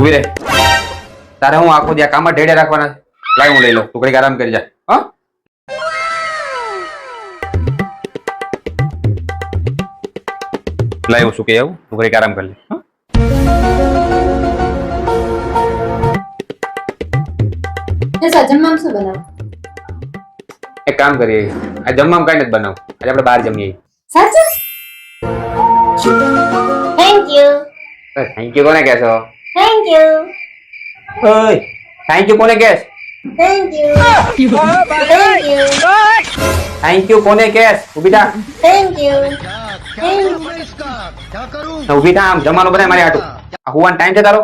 ઊભી રહે. તારે હું આખો દી આ કામમાં ઢેડે રાખવાના છે? લાય હું લઈ લઉં. તું ઘડીક આરામ કરી જા. હા? લાય હું શું કહી આવું? તું ઘડીક આરામ કરી લે. હં? જસા જમવામાં શું બનાવું? એક કામ કરીએ. આ જમવામાં કઈ નથી બનાવું. આજે આપણે બહાર જમીએ. સાચું? થેન્ક યુ થેન્ક યુ કોને કહેશો? થેન્ક યુ થેન્ક યુ કોને case thank you thank you thank you કોને કેસ ઊભી થા. થેન્ક યુ ઊભી થા આમ જમાનો બનાય મારી હાટું. હુવાન ટાઈમ છે તારો?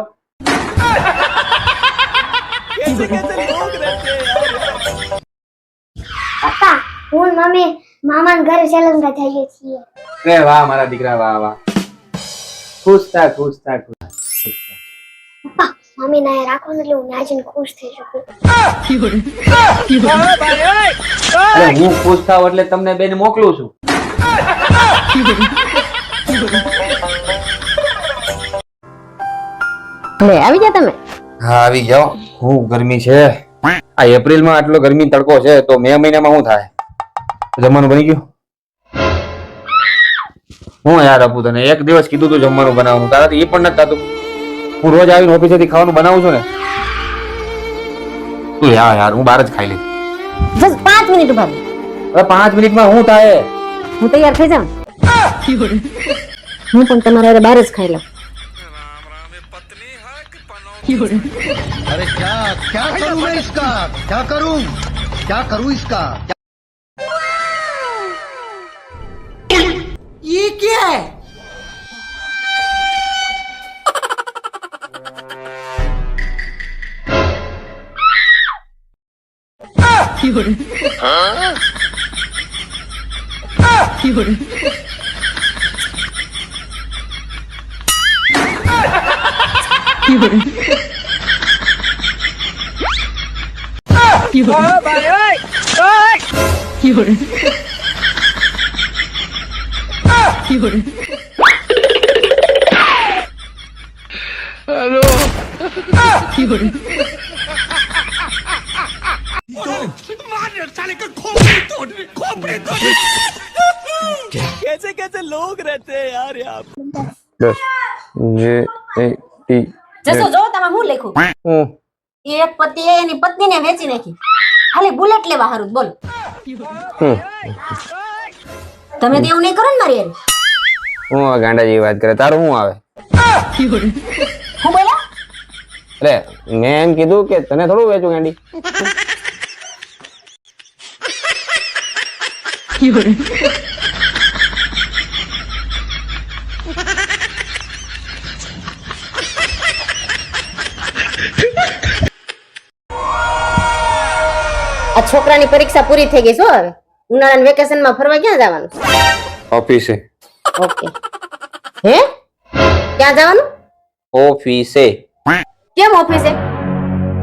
પપ્પા હું મમ્મી મામાના ઘરે શ્રીલંકા જઈએ છીએ. રે વાહ મારા દીકરા વાહ વાહ. ખુશ થા ખુશ થા ખુશ. પપ્પા મમ્મી ના રાખો ને એટલે હું ત્યાં ખુશ થઈ શકું. અરે હું ખુશ થાવ એટલે તમને બેન મોકલું છું. લે આવી જા તમે. હા આવી જાઓ. હું ગરમી છે. આ એપ્રિલમાં આટલો ગરમી તડકો છે તો મે મહિનામાં શું થાય? જમવાનું બની ગયું? હું યાર આપું તને. એક દિવસ કીધું તું જમવાનું બનાવવાનું. તારાથી એ પણ નથી થતું. હું રોજ આવીને ઓફિસેથી ખાવાનું બનાવું છું ને તું યા યાર હું બહાર જ ખાઈ લઈશ બસ પાંચ મિનિટ ઉભા રહો. હવે પાંચ મિનિટમાં શું થાય હું તૈયાર થઈ જાઉં હું પણ તમારા હારે બહાર જ ખાઈ લઉં अरे क्या क्या करूं मैं इसका क्या करूं क्या करूं इसका ये क्या है 有人，啊，有人。有人，啊！有人，喂！有人，啊！有人，哈喽，啊！有人。દસ જે ટી જશો જો તમે હું લખ્યું હું એક પતિએ એની પત્નીને વેચી નાખી ખાલી બુલેટ લેવા હારું બોલ હું તમે તો એવું નહીં કરો ને મારી યાર હું આ ગાંડા જેવી વાત કરે તારું શું આવે હું બોલા અરે મેં એમ કીધું કે તને થોડું વેચું ગાંડી આ છોકરાની પરીક્ષા પૂરી થઈ ગઈ શું હવે. ઉનાળાના વેકેશનમાં ફરવા ક્યાં જવાનું? ઓફિસે. ઓકે. હે? ક્યાં જવાનું? ઓફિસે. કેમ ઓફિસે?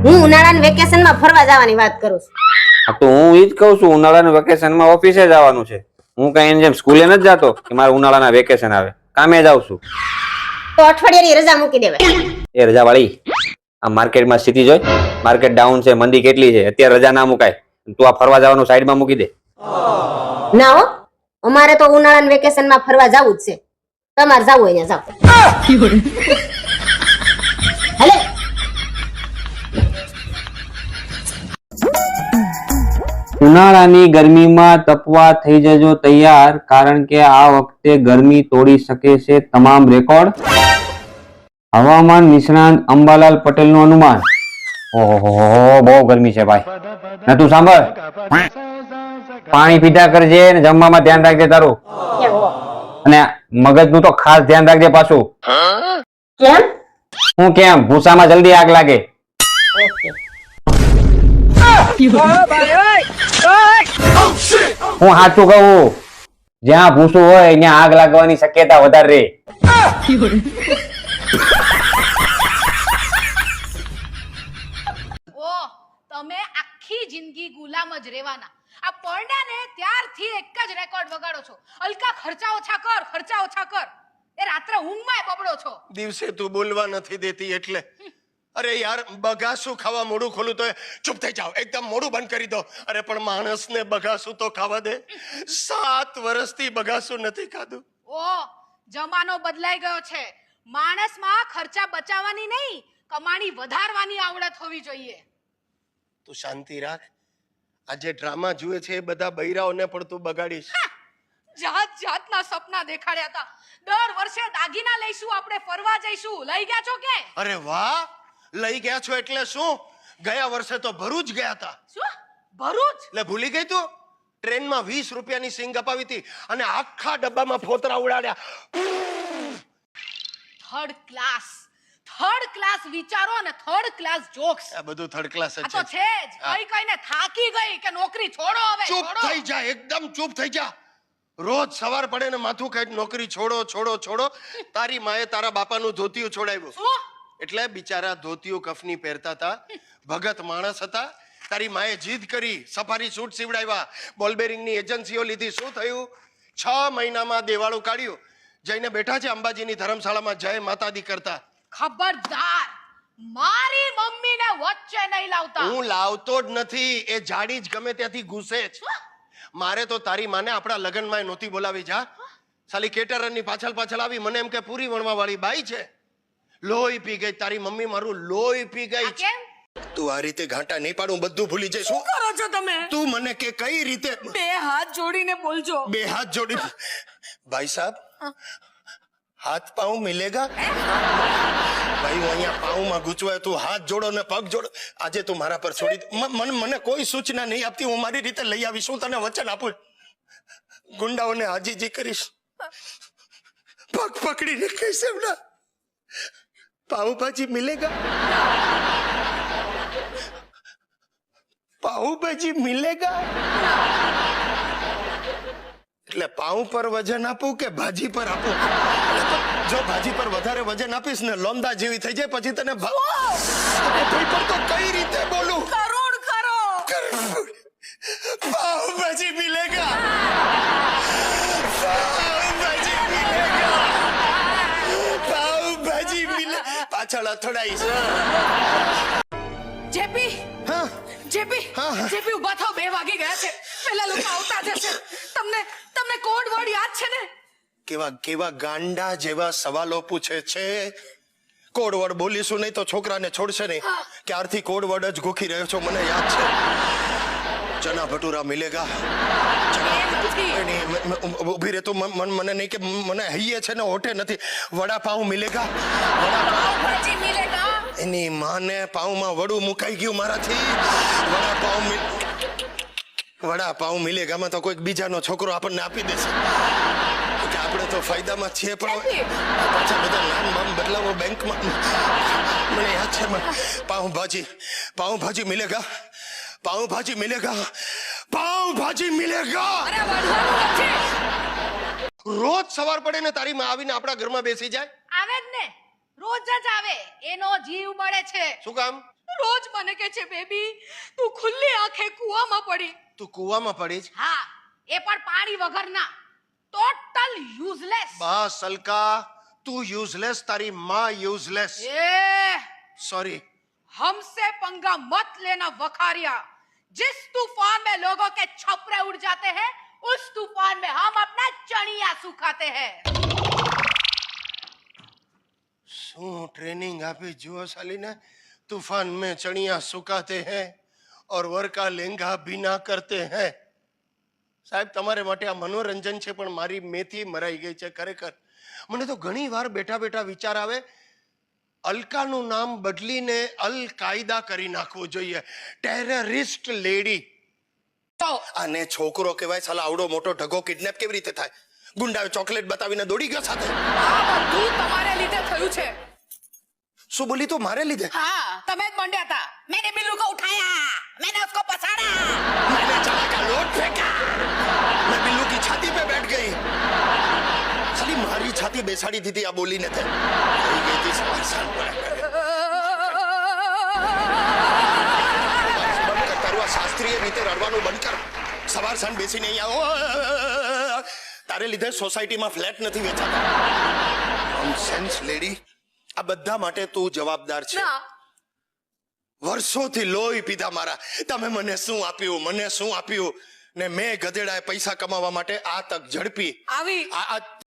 હું ઉનાળાના વેકેશનમાં ફરવા જવાની વાત કરું છું. હા તો હું ઈ જ કહું છું ઉનાળાના વેકેશનમાં ઓફિસે જવાનું છે. હું કઈ એની જેમ સ્કૂલે નથી જતો કે મારે ઉનાળાના વેકેશન આવે. કામે જાઉં છું. તો અઠવાડિયાની રજા મૂકી દેવાય. એ રજા વાળી આ માર્કેટમાં સ્થિતિ જોઈ માર્કેટ ડાઉન છે મંદી કેટલી છે અત્યારે રજા ના મુકાય. તું આ ફરવા જવાનું સાઈડમાં મૂકી દે. ના હો અમારે તો ઉનાળાના વેકેશનમાં ફરવા જવું જ છે. તમારે જવું અહીંયા ત્યાં ઉનાળાની ગરમીમાં તપવા થઈ જજો તૈયાર કારણ કે આ વખતે ગરમી તોડી શકે છે તમામ રેકોર્ડ. હવામાન નિષ્ણાંત અંબાલાલ પટેલનું અનુમાન. ઓહો બહુ ગરમી છે ભાઈ. ને તું સાંભળ? પાણી પીધા કરજે ને જમવામાં ધ્યાન રાખજે તારું. અને મગજનું તો ખાસ ધ્યાન રાખજે પાછું. કેમ? હું કેમ? ભૂસામાં જલ્દી આગ લાગે. હું સાચું કહું? જ્યાં ભૂસું હોય ત્યાં આગ લાગવાની શક્યતા વધારે રે ઓહ તમે આખી જિંદગી ગુલામ જ રહેવાના. આ પરણ્યા ને ત્યારથી એક જ રેકોર્ડ વગાડો છો. અલકા ખર્ચા ઓછા કર ખર્ચા ઓછા કર. એ રાત્રે ઊંઘમાં બબડો છો. દિવસે તું બોલવા નથી દેતી એટલે. અરે યાર બગાસું ખાવા મોડું ખોલું તો ચૂપ થઈ જાઓ. એકદમ મોડું બંધ કરી દો. અરે પણ માણસને બગાસું તો ખાવા દે. સાત વર્ષથી બગાસું નથી ખાધું. ઓ જમાનો બદલાઈ ગયો છે. માણસમાં ખર્ચા બચાવવાની નહીં કમાણી વધારવાની આવડત હોવી જોઈએ. તું શાંતિ રાખ. આ જે ડ્રામા જુએ છે એ બધા બૈરાઓને પણ તું બગાડીશ. જાત જાતના સપના દેખાડ્યા હતા. દર વર્ષે દાગીના લઈશું આપણે ફરવા જઈશું. લઈ ગયા છો કે? અરે વાહ! લઈ ગયા છો એટલે શું? ગયા વર્ષે તો ભરૂચ ગયા હતા શું? ભરૂચ? એટલે ભૂલી ગઈ તું? ટ્રેનમાં વીસ રૂપિયાની સિંગ અપાવી હતી અને આખા ડબ્બામાં ફોતરા ઉડાડ્યા. થર્ડ ક્લાસ થર્ડ ક્લાસ વિચારો અને થર્ડ ક્લાસ જોક્સ આ બધું થર્ડ ક્લાસ જ તો છે. છે જ. કઈ કઈને થાકી ગઈ કે નોકરી છોડો હવે ચૂપ થઈ જા એકદમ ચૂપ થઈ જા. રોજ સવાર પડે ને માથું ખાઈ નોકરી છોડો છોડો છોડો. તારી માએ તારા બાપાનું ધોતિયું છોડાવ્યું. શું? એટલે બિચારા ધોતીઓ કફની પહેરતા હતા. ભગત માણસ હતા. તારી માએ જીદ કરી સફારી સૂટ સીવડાવ્યા. બોલબેરિંગની એજન્સીઓ લીધી. શું થયું? છ મહિનામાં દેવાળું કાઢ્યું. જઈને બેઠા છે અંબાજીની ધર્મશાળામાં. જય માતાદી કરતા. ખબરદાર. મારી મમ્મીને વચ્ચે નહીં લાવતા. હું લાવતો જ નથી. એ જાડી જ ગમે ત્યાંથી ઘૂસે જ. મારે તો તારી માને આપણા લગ્નમાં નહોતી બોલાવી જા. સાલી કેટરરની પાછળ પાછળ આવી. મને એમ કે પૂરી વણવા વાળી બાઈ છે. લોહી પી ગઈ તારી મમ્મી મારું લોહી પી ગઈ. કેમ? તું આ રીતે ઘાંટા નહીં પાડું બધું ભૂલી જઈશ. શું કરો છો તમે? તું મને કે કઈ રીતે? બે હાથ જોડીને બોલજો. બે હાથ જોડી. ભાઈ સાહેબ હાથ પાઉં મિલેગા? ભાઈ હું અહીંયા પાઉમાં ગૂંચવાય તું હાથ જોડો ને પગ જોડો. આજે તું મારા પર છોડી મને મને કોઈ સૂચના નહીં આપતી. હું મારી રીતે લઈ આવીશ. હું તને વચન આપું. ગુંડાઓને હાજીજી કરીશ. પગ પકડીને કહીશ એમના. પાઉભાજી મિલેગા? પાઉભાજી મિલેગા? એટલે પાઉં પર વજન આપું કે ભાજી પર આપું? જો ભાજી પર વધારે વજન આપીશ ને લોમદા જેવી થઈ જાય પછી તને ભાવ પણ તો કઈ રીતે બોલું? પાછળ અથડાઈશ જેપી હા? J P. જેપી ઊભા થાવ બે વાગી ગયા છે. પેલા લોકો આવતા જશે. તમને તમને કોડ વર્ડ યાદ છે ને? કેવા કેવા ગાંડા જેવા સવાલો પૂછે છે. કોડ વર્ડ બોલીશું નહીં તો છોકરાને છોડશે નહીં. ક્યારથી કોડ વર્ડ જ ગોખી રહ્યો છો મને યાદ છે. ચના ભટુરા મિલેગા. ચના મ- ઊભી રહે તું મન- મન- નહીં કે મને હૈયે છે ને હોટે નથી. વડાપાઉં મિલેગા. વડાપાઉં મિલેગા? એની માને પાઉંમાં વડું મુકાઈ ગયું મારાથી. વડાપાઉં વડાપાઉં મિલેગામાં તો કોઈક બીજાનો છોકરો આપણને આપી દેશે. કે આપણે તો ફાયદામાં છીએ પણ પાછા બધા નામ નામ બદલાવો બેંકમાં. મને યાદ છે મ- પાઉંભાજી. પાઉંભાજી મિલેગા. પાઉંભાજી મિલેગા. પાવ ભાજી મિલેગા અરે રોજ સવાર પડે ને તારી માં આવીને આપણા ઘરમાં બેસી જાય. આવે જ ને. રોજ જ આવે. એનો જીવ બળે છે. શું કામ? રોજ મને કે છે બેબી તું ખુલ્લી આંખે કૂવામાં પડી. તું કૂવામાં પડી છે હા. એ પણ પાણી વગરના. ટોટલ યુઝલેસ બસ અલકા. તું યુઝલેસ તારી માં યુઝલેસ એ. સોરી હમસે પંગા મત લેના વખારિયા. जिस तूफान में लोगों के छपरे उड़ जाते हैं उस तूफान में हम अपना चणिया सुखाते हैं શું ટ્રેનિંગ આપી જુઓ સાલીને तूफान में चणिया सुखाते हैं और वर का लहंगा भीना करते हैं સાહેબ તમારે માટે આ મનોરંજન છે પણ મારી મેથી મરાઈ ગઈ છે ખરેખર મને તો ઘણી વાર બેઠા બેઠા વિચાર આવે અલકાનું નામ બદલીને અલ કાયદા કરી નાખવું જોઈએ. ટેરરિસ્ટ લેડી અને છોકરો કહેવાય સાલા આવડો મોટો ઢગો કિડનેપ કેવી રીતે થાય? ગુંડા ચોકલેટ બતાવીને દોડી ગયો સાથે. આ બધું તમારે લીધે થયું છે. શું બોલી તો મારે લીધે? હા તમે જ મંડ્યા હતા મેં બિલ ક્યાંથી બેસાડી દીધી આ બોલીને તે. શાસ્ત્રીય રીતે રડવાનું બંધ કર. સવાર સાંજ બેસીને અહીંયા તારે લીધે સોસાયટીમાં ફ્લેટ નથી વેચાતા. સેન્સ લેડી આ બધા માટે તું જવાબદાર છે. વર્ષોથી લોહી પીધા મારા. તમે મને શું આપ્યું? મને શું આપ્યું? ને મેં ગધેડાએ પૈસા કમાવા માટે આ તક ઝડપી. આવી. આ